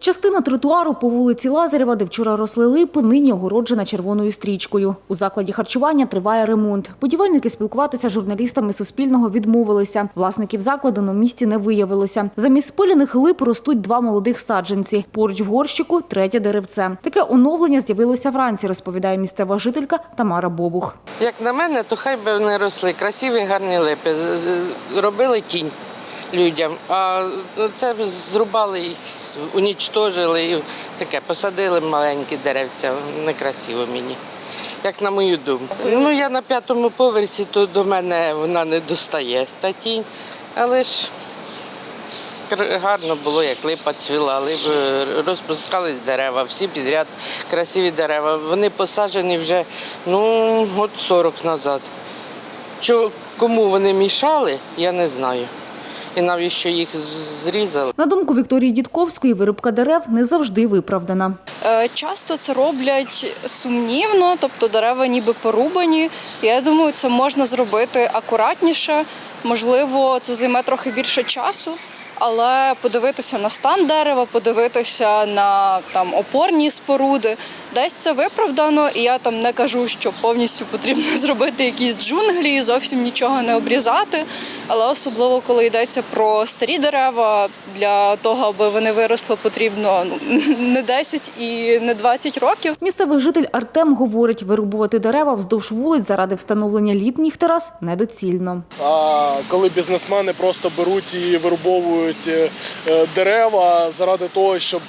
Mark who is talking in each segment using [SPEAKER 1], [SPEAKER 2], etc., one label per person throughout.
[SPEAKER 1] Частина тротуару по вулиці Лазарєва, де вчора росли липи, нині огороджена червоною стрічкою. У закладі харчування триває ремонт. Будівельники спілкуватися з журналістами Суспільного відмовилися. Власників закладу на місці не виявилося. Замість спилених лип ростуть два молодих саджанці. Поруч в горщику третє деревце. Таке оновлення з'явилося вранці, розповідає місцева жителька Тамара Бобух.
[SPEAKER 2] Як на мене, то хай би вони росли. Красиві, гарні липи. Робили тінь людям. А це зрубали їх, унічтожили і таке, посадили маленькі деревця. Некрасиво мені. Як на мою думку. Ну, я на п'ятому поверсі, то до мене вона не достає та тінь. Але ж гарно було, як липа цвіла, лип, розпускались дерева, всі підряд красиві дерева. Вони посаджені вже ну, год 40 назад. Чо, кому вони мішали, я не знаю. І навіщо їх зрізали.
[SPEAKER 1] На думку Вікторії Дідковської, вирубка дерев не завжди виправдана.
[SPEAKER 3] Е, Часто це роблять сумнівно, тобто дерева ніби порубані. Я думаю, це можна зробити акуратніше. Можливо, це займе трохи більше часу, але подивитися на стан дерева, подивитися на там опорні споруди. Десь це виправдано, і я там не кажу, що повністю потрібно зробити якісь джунглі і зовсім нічого не обрізати. Але особливо коли йдеться про старі дерева, для того, аби вони виросли, потрібно ну, не 10 і не 20 років.
[SPEAKER 1] Місцевий житель Артем говорить, вирубувати дерева вздовж вулиць заради встановлення літніх терас недоцільно.
[SPEAKER 4] А коли бізнесмени просто беруть і вирубовують е, е, дерева заради того, щоб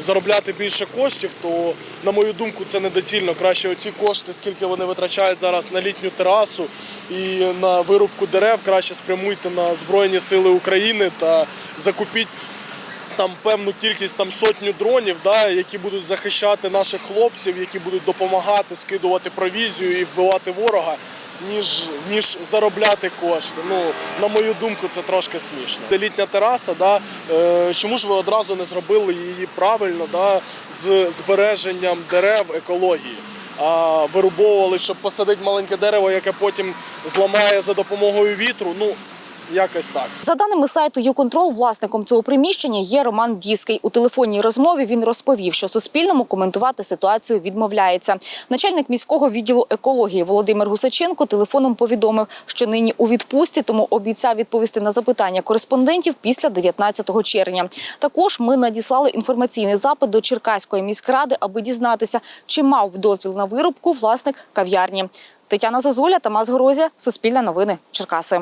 [SPEAKER 4] заробляти більше коштів, то на мою думку це недоцільно. Краще оці кошти, скільки вони витрачають зараз на літню терасу і на вирубку дерев, краще спрямуйте на Збройні Сили України та закупіть там певну кількість там сотню дронів, да, які будуть захищати наших хлопців, які будуть допомагати скидувати провізію і вбивати ворога, ніж, ніж заробляти кошти. Ну, на мою думку, це трошки смішно. Літня тераса, да, е, чому ж ви одразу не зробили її правильно да, з збереженням дерев екології? А вирубовували, щоб посадити маленьке дерево, яке потім зламає за допомогою вітру. Ну, якось так.
[SPEAKER 1] За даними сайту «Юконтрол», власником цього приміщення є Роман Діский. У телефонній розмові він розповів, що Суспільному коментувати ситуацію відмовляється. Начальник міського відділу екології Володимир Гусаченко телефоном повідомив, що нині у відпустці, тому обіцяв відповісти на запитання кореспондентів після 19 червня. Також ми надіслали інформаційний запит до Черкаської міськради, аби дізнатися, чи мав дозвіл на вирубку власник кав'ярні. Тетяна Зозуля, Тамас Горозія, Суспільне новини, Черкаси.